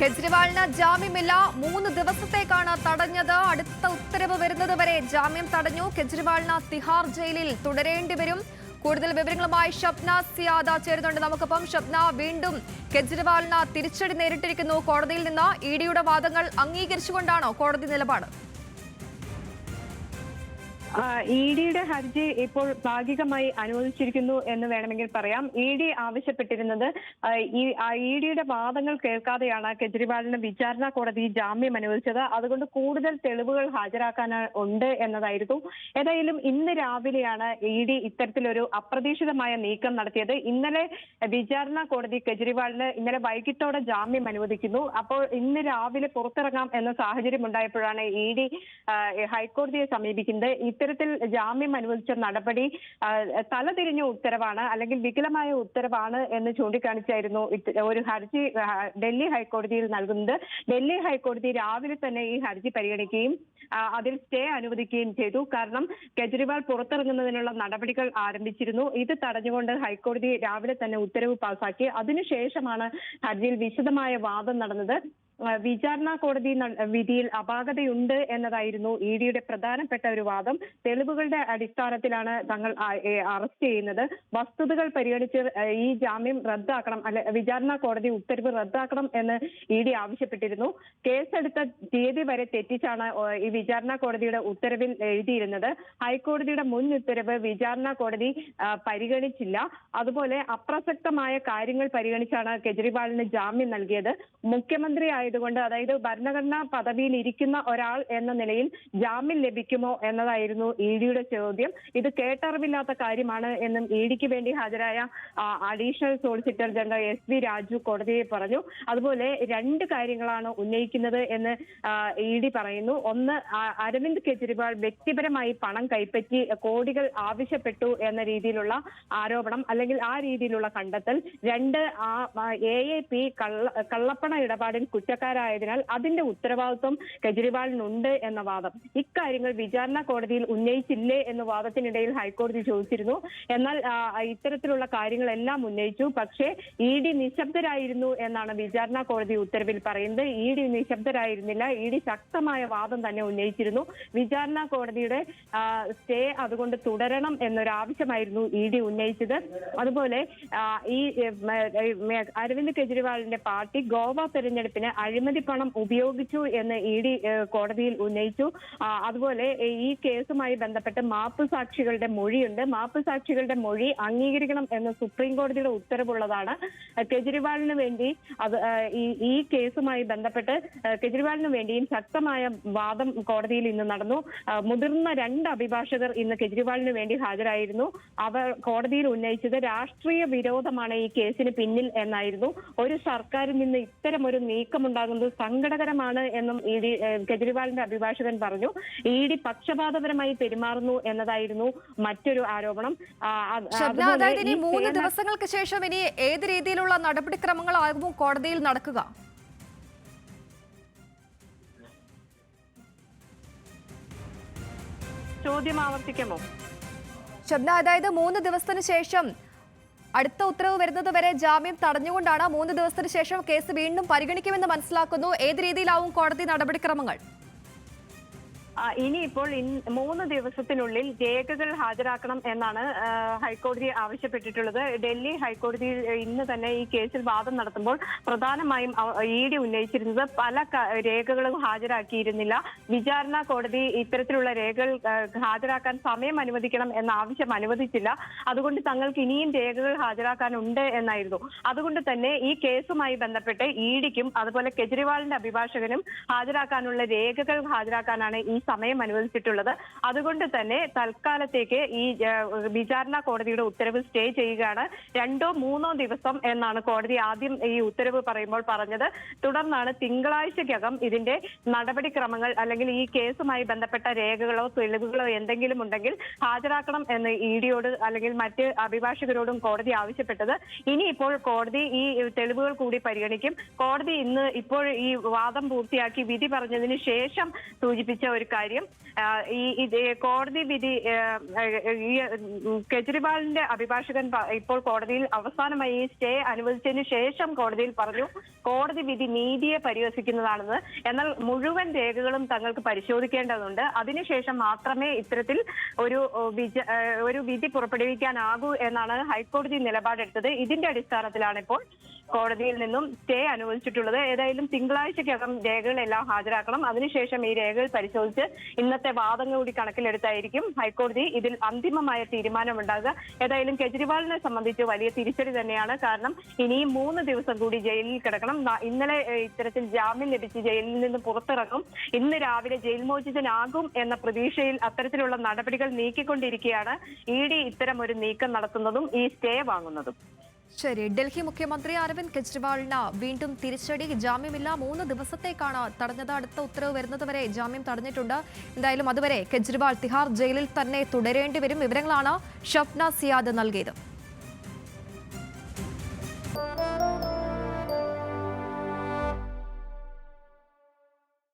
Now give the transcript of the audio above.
കെജ്രിവാളിന് ജാമ്യമില്ല. മൂന്ന് ദിവസത്തേക്കാണ് തടഞ്ഞത്. അടുത്ത ഉത്തരവ് വരുന്നത് വരെ ജാമ്യം തടഞ്ഞു. കെജ്രിവാളിന് തിഹാർ ജയിലിൽ തുടരേണ്ടി വരും. കൂടുതൽ വിവരങ്ങളുമായി ഷബ്ന സിയാദ ചേരുന്നുണ്ട്. നമുക്കൊപ്പം ഷബ്ന വീണ്ടും കെജ്രിവാളിന് തിരിച്ചടി നേരിട്ടിരിക്കുന്നു. കോടതിയിൽ നിന്ന് ഇ വാദങ്ങൾ അംഗീകരിച്ചുകൊണ്ടാണോ കോടതി നിലപാട്. ഇ ഡിയുടെ ഹർജി ഇപ്പോൾ ഭാഗികമായി അനുവദിച്ചിരിക്കുന്നു എന്ന് വേണമെങ്കിൽ പറയാം. ഇ ഡി ആവശ്യപ്പെട്ടിരുന്നത് ഇ ഡിയുടെ വാദങ്ങൾ കേൾക്കാതെയാണ് കെജ്രിവാളിന് വിചാരണ കോടതി ജാമ്യം അനുവദിച്ചത്. അതുകൊണ്ട് കൂടുതൽ തെളിവുകൾ ഹാജരാക്കാൻ ഉണ്ട് എന്നതായിരുന്നു. ഏതായാലും ഇന്ന് രാവിലെയാണ് ഇ ഡി ഇത്തരത്തിലൊരു അപ്രതീക്ഷിതമായ നീക്കം നടത്തിയത്. ഇന്നലെ വിചാരണ കോടതി കെജ്രിവാളിന് ഇന്നലെ വൈകിട്ടോടെ ജാമ്യം അനുവദിക്കുന്നു. അപ്പോൾ ഇന്ന് രാവിലെ പുറത്തിറങ്ങാം എന്ന സാഹചര്യം ഉണ്ടായപ്പോഴാണ് ഇ ഡി ഹൈക്കോടതിയെ സമീപിക്കുന്നത്. ഇത്തരത്തിൽ ജാമ്യം അനുവദിച്ച നടപടി തലതിരിഞ്ഞ ഉത്തരവാണ് അല്ലെങ്കിൽ വികലമായ ഉത്തരവാണ് എന്ന് ചൂണ്ടിക്കാണിച്ചായിരുന്നു ഒരു ഹർജി ഡൽഹി ഹൈക്കോടതിയിൽ നൽകുന്നത്. ഡൽഹി ഹൈക്കോടതി രാവിലെ തന്നെ ഈ ഹർജി പരിഗണിക്കുകയും അതിൽ സ്റ്റേ അനുവദിക്കുകയും ചെയ്തു. കാരണം കെജ്രിവാൾ പുറത്തിറങ്ങുന്നതിനുള്ള നടപടികൾ ആരംഭിച്ചിരുന്നു. ഇത് തടഞ്ഞുകൊണ്ട് ഹൈക്കോടതി രാവിലെ തന്നെ ഉത്തരവ് പാസാക്കി. അതിനുശേഷമാണ് ഹർജിയിൽ വിശദമായ വാദം നടന്നത്. വിചാരണ കോടതി വിധിയിൽ അപാകതയുണ്ട് എന്നതായിരുന്നു ഇ ഡിയുടെ പ്രധാനപ്പെട്ട ഒരു വാദം. തെളിവുകളുടെ അടിസ്ഥാനത്തിലാണ് തങ്ങൾ അറസ്റ്റ് ചെയ്യുന്നത്. വസ്തുതകൾ പരിഗണിച്ച് ഈ ജാമ്യം റദ്ദാക്കണം അല്ലെ വിചാരണ കോടതി ഉത്തരവ് റദ്ദാക്കണം എന്ന് ഇ ഡി ആവശ്യപ്പെട്ടിരുന്നു. കേസെടുത്ത തീയതി വരെ തെറ്റിച്ചാണ് ഈ വിചാരണ കോടതിയുടെ ഉത്തരവിൽ എഴുതിയിരുന്നത്. ഹൈക്കോടതിയുടെ മുൻ ഉത്തരവ് വിചാരണ കോടതി പരിഗണിച്ചില്ല. അതുപോലെ അപ്രസക്തമായ കാര്യങ്ങൾ പരിഗണിച്ചാണ് കെജ്രിവാളിന് ജാമ്യം നൽകിയത്. മുഖ്യമന്ത്രി ആയതുകൊണ്ട് അതായത് ഭരണഘടനാ പദവിയിൽ ഇരിക്കുന്ന ഒരാൾ എന്ന നിലയിൽ ജാമ്യം ലഭിക്കുമോ എന്നതായിരുന്നു ഇ ഡിയുടെ ചോദ്യം. ഇത് കേട്ടറിവില്ലാത്ത കാര്യമാണ് എന്നും ഇ ഡിക്ക് വേണ്ടി ഹാജരായ additional solicitor general S V Raju കോടതിയെ പറഞ്ഞു. അതുപോലെ രണ്ട് കാര്യങ്ങളാണ് ഉന്നയിക്കുന്നത് എന്ന് ഇ ഡി പറയുന്നു. ഒന്ന് അരവിന്ദ് കെജ്രിവാൾ വ്യക്തിപരമായി പണം കൈപ്പറ്റി കോടികൾ ആവശ്യപ്പെട്ടു എന്ന രീതിയിലുള്ള ആരോപണം അല്ലെങ്കിൽ ആ രീതിയിലുള്ള കണ്ടെത്തൽ. രണ്ട് ആ എ എ പി കള്ള കള്ളപ്പണ ഇടപാടിൽ കുറ്റക്കാരായതിനാൽ അതിന്റെ ഉത്തരവാദിത്വം കെജ്രിവാളിനുണ്ട് എന്ന വാദം. ഇക്കാര്യങ്ങൾ വിചാരണ കോടതിയിൽ ഉന്നയിച്ചില്ലേ എന്ന വാദത്തിനിടയിൽ ഹൈക്കോടതി ചോദിച്ചിരുന്നു. എന്നാൽ ഇത്തരത്തിലുള്ള കാര്യങ്ങളെല്ലാം ഉന്നയിച്ചു. പക്ഷേ ഇ ഡി നിശബ്ദരായിരുന്നു എന്നാണ് വിചാരണ കോടതി ഉത്തരവിൽ പറയുന്നത്. ഇ ഡി നിശബ്ദരായിരുന്നില്ല. ഇ ഡി ശക്തമായ വാദം തന്നെ ഉന്നയിച്ചിരുന്നു. വിചാരണ കോടതിയുടെ സ്റ്റേ അതുകൊണ്ട് തുടരണം എന്നൊരു ആവശ്യമായിരുന്നു ഇ ഡി ഉന്നയിച്ചത്. അതുപോലെ ഈ അരവിന്ദ് കെജ്രിവാളിന്റെ പാർട്ടി ഗോവ തെരഞ്ഞെടുപ്പിന് അഴിമതി പണം ഉപയോഗിച്ചു എന്ന് ഇ ഡി കോടതിയിൽ ഉന്നയിച്ചു. അതുപോലെ ഈ കേസുമായി ബന്ധപ്പെട്ട് മാപ്പ് സാക്ഷികളുടെ മൊഴിയുണ്ട്. മാപ്പ് സാക്ഷികളുടെ മൊഴി അംഗീകരിക്കണം എന്ന സുപ്രീം കോടതിയുടെ ഉത്തരവുള്ളതാണ്. കെജ്രിവാളിന് വേണ്ടി അത് ഈ കേസുമായി ബന്ധപ്പെട്ട് കെജ്രിവാളിന് വേണ്ടിയും ശക്തമായ വാദം കോടതിയിൽ ഇന്ന് നടന്നു. മുതിർന്ന രണ്ട് അഭിഭാഷകർ ഇന്ന് കെജ്രിവാളിന് വേണ്ടി ഹാജരായിരുന്നു. അവർ കോടതിയിൽ ഉന്നയിച്ചത് രാഷ്ട്രീയ വിരോധമാണ് ഈ കേസിന് പിന്നിൽ എന്നായിരുന്നു. ഒരു സർക്കാരിൽ നിന്ന് ഇത്തരം ഒരു നീക്കമുണ്ടാകുന്നത് സങ്കടകരമാണ് എന്നും ഇ ഡി കെജ്രിവാളിന്റെ അഭിഭാഷകൻ പറഞ്ഞു. ഇ ഡി പക്ഷപാതപരമായി പെരുമാറുന്നു എന്നതായിരുന്നു മറ്റൊരു ആരോപണം. അതായത് ഇനി മൂന്ന് ദിവസങ്ങൾക്ക് ശേഷം ഇനി ഏത് രീതിയിലുള്ള നടപടിക്രമങ്ങളാകും കോടതിയിൽ നടക്കുക? ചോദ്യം ആവർത്തിക്കുമോ? ശബ്ദ അതായത് മൂന്ന് ദിവസത്തിന് ശേഷം അടുത്ത ഉത്തരവ് വരുന്നത് വരെ ജാമ്യം തടഞ്ഞുകൊണ്ടാണ് മൂന്ന് ദിവസത്തിന് ശേഷം കേസ് വീണ്ടും പരിഗണിക്കുമെന്ന് മനസ്സിലാക്കുന്നു. ഏത് രീതിയിലാവും കോടതി നടപടിക്രമങ്ങൾ? ഇനിയിപ്പോൾ മൂന്ന് ദിവസത്തിനുള്ളിൽ രേഖകൾ ഹാജരാക്കണം എന്നാണ് ഹൈക്കോടതി ആവശ്യപ്പെട്ടിട്ടുള്ളത്. ഡൽഹി ഹൈക്കോടതിയിൽ ഇന്ന് തന്നെ ഈ കേസിൽ വാദം നടത്തുമ്പോൾ പ്രധാനമായും ഇ ഡി ഉന്നയിച്ചിരുന്നത് പല രേഖകളും ഹാജരാക്കിയിരുന്നില്ല. വിചാരണ കോടതി ഇത്തരത്തിലുള്ള രേഖകൾ ഹാജരാക്കാൻ സമയം അനുവദിക്കണം എന്ന ആവശ്യം അനുവദിച്ചില്ല. അതുകൊണ്ട് തങ്ങൾക്ക് ഇനിയും രേഖകൾ ഹാജരാക്കാനുണ്ട് എന്നായിരുന്നു. അതുകൊണ്ട് തന്നെ ഈ കേസുമായി ബന്ധപ്പെട്ട് ഇ ഡിക്കും അതുപോലെ കെജ്രിവാളിന്റെ അഭിഭാഷകനും ഹാജരാക്കാനുള്ള രേഖകൾ ഹാജരാക്കാനാണ് ഈ സമയം അനുവദിച്ചിട്ടുള്ളത്. അതുകൊണ്ട് തന്നെ തൽക്കാലത്തേക്ക് ഈ വിചാരണ കോടതിയുടെ ഉത്തരവ് സ്റ്റേ ചെയ്യുകയാണ്. രണ്ടോ മൂന്നോ ദിവസം എന്നാണ് കോടതി ആദ്യം ഈ ഉത്തരവ് പറയുമ്പോൾ പറഞ്ഞത്. തുടർന്നാണ് തിങ്കളാഴ്ചക്കകം ഇതിന്റെ നടപടിക്രമങ്ങൾ അല്ലെങ്കിൽ ഈ കേസുമായി ബന്ധപ്പെട്ട രേഖകളോ തെളിവുകളോ എന്തെങ്കിലും ഉണ്ടെങ്കിൽ ഹാജരാക്കണം എന്ന് ഇ ഡിയോട് അല്ലെങ്കിൽ മറ്റ് അഭിഭാഷകരോടും കോടതി ആവശ്യപ്പെട്ടത്. ഇനിയിപ്പോൾ കോടതി ഈ തെളിവുകൾ കൂടി പരിഗണിക്കും. കോടതി ഇന്ന് ഇപ്പോൾ ഈ വാദം പൂർത്തിയാക്കി വിധി പറഞ്ഞതിന് ശേഷം സൂചിപ്പിച്ച ഒരു കാര്യം ഈ കോടതി വിധി ഈ കെജ്രിവാളിന്റെ അഭിഭാഷകൻ ഇപ്പോൾ കോടതിയിൽ അവസാനമായി ഈ സ്റ്റേ അനുവദിച്ചതിന് ശേഷം കോടതിയിൽ പറഞ്ഞു കോടതി വിധി നീതിയെ പരിഹസിക്കുന്നതാണെന്ന്. എന്നാൽ മുഴുവൻ രേഖകളും തങ്ങൾക്ക് പരിശോധിക്കേണ്ടതുണ്ട്. അതിനുശേഷം മാത്രമേ ഇത്തരത്തിൽ ഒരു ഒരു വിധി പുറപ്പെടുവിക്കാനാകൂ എന്നാണ് ഹൈക്കോടതി നിലപാടെടുത്തത്. ഇതിന്റെ അടിസ്ഥാനത്തിലാണ് ഇപ്പോൾ കോടതിയിൽ നിന്നും സ്റ്റേ അനുവദിച്ചിട്ടുള്ളത്. ഏതായാലും തിങ്കളാഴ്ചക്കകം രേഖകളെല്ലാം ഹാജരാക്കണം. അതിനുശേഷം ഈ രേഖകൾ പരിശോധിച്ച് ഇന്നത്തെ വാദങ്ങൾ കൂടി കണക്കിലെടുത്തായിരിക്കും ഹൈക്കോടതി ഇതിൽ അന്തിമമായ തീരുമാനമുണ്ടാകുക. ഏതായാലും കെജ്രിവാളിനെ സംബന്ധിച്ച് വലിയ തിരിച്ചടി തന്നെയാണ്. കാരണം ഇനിയും മൂന്ന് ദിവസം കൂടി ജയിലിൽ കിടക്കണം. ഇന്നലെ ഇത്തരത്തിൽ ജാമ്യം ലഭിച്ച് ജയിലിൽ നിന്ന് പുറത്തിറങ്ങും. ഇന്ന് രാവിലെ ജയിൽ മോചിതനാകും എന്ന പ്രതീക്ഷയിൽ അത്തരത്തിലുള്ള നടപടികൾ നീക്കിക്കൊണ്ടിരിക്കുകയാണ്. ഇ ഡി ഇത്തരം ഒരു നീക്കം നടത്തുന്നതും ഈ സ്റ്റേ വാങ്ങുന്നതും. ശരി ഡൽഹി മുഖ്യമന്ത്രി അരവിന്ദ് കെജ്രിവാളിന് വീണ്ടും തിരിച്ചടി. ജാമ്യമില്ല മൂന്ന് ദിവസത്തേക്കാണ് തടഞ്ഞത്. അടുത്ത ഉത്തരവ് വരുന്നതുവരെ ജാമ്യം തടഞ്ഞിട്ടുണ്ട്. എന്തായാലും അതുവരെ കെജ്രിവാൾ തിഹാർ ജയിലിൽ തന്നെ തുടരേണ്ടി വരും വിവരങ്ങളാണ് ഷപ്ന സിയാദ് നൽകിയത്.